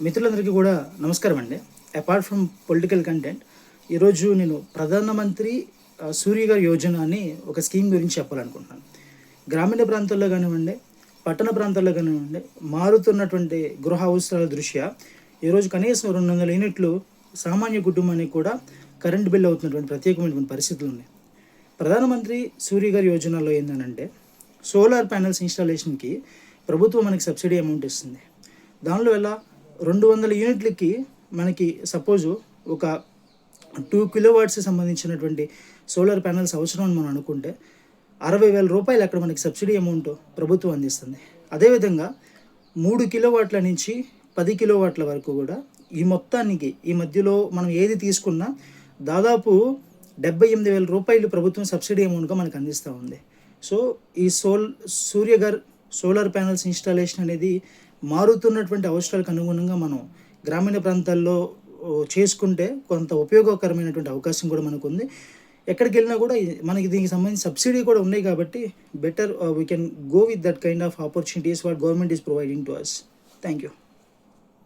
మిత్రులందరికీ కూడా నమస్కారం అండి. అపార్ట్ ఫ్రమ్ పొలిటికల్ కంటెంట్ ఈరోజు నేను ప్రధానమంత్రి ఆ, సూర్య గారి యోజన అని ఒక స్కీమ్ గురించి చెప్పాలనుకుంటున్నాను. గ్రామీణ ప్రాంతాల్లో కానివ్వండి పట్టణ ప్రాంతాల్లో కానివ్వండి మారుతున్నటువంటి గృహ అవసరాల దృష్ట్యా ఈరోజు కనీసం రెండు వందల యూనిట్లు సామాన్య కుటుంబానికి కూడా కరెంట్ బిల్ అవుతున్నటువంటి ప్రత్యేకమైనటువంటి పరిస్థితులు ఉన్నాయి. ప్రధానమంత్రి సూర్య గారి యోజనలో ఏంటంటే సోలార్ ప్యానల్స్ ఇన్స్టాలేషన్కి ప్రభుత్వం మనకి సబ్సిడీ అమౌంట్ ఇస్తుంది. దానిలో ఎలా రెండు వందల యూనిట్లకి మనకి సపోజు ఒక టూ కిలోవాట్స్ సంబంధించినటువంటి సోలార్ ప్యానల్స్ అవసరం అని మనం అనుకుంటే అరవై వేల రూపాయలు అక్కడ మనకి సబ్సిడీ అమౌంట్ ప్రభుత్వం అందిస్తుంది. అదేవిధంగా మూడు కిలోవాట్ల నుంచి పది కిలోవాట్ల వరకు కూడా ఈ మొత్తానికి ఈ మధ్యలో మనం ఏది తీసుకున్నా దాదాపు డెబ్బై ఎనిమిది వేల రూపాయలు ప్రభుత్వం సబ్సిడీ అమౌంట్గా మనకు అందిస్తూ ఉంది. సో ఈ సోల్ సూర్య సోలార్ ప్యానల్స్ ఇన్స్టాలేషన్ అనేది మారుతున్నటువంటి అవసరాలకు అనుగుణంగా మనం గ్రామీణ ప్రాంతాల్లో చేసుకుంటే కొంత ఉపయోగకరమైనటువంటి అవకాశం కూడా మనకు ఉంది ఎక్కడికి వెళ్ళినా కూడా మనకి దీనికి సంబంధించి సబ్సిడీ కూడా ఉన్నాయి కాబట్టి better we can go with that kind of opportunities what government is providing to us thank you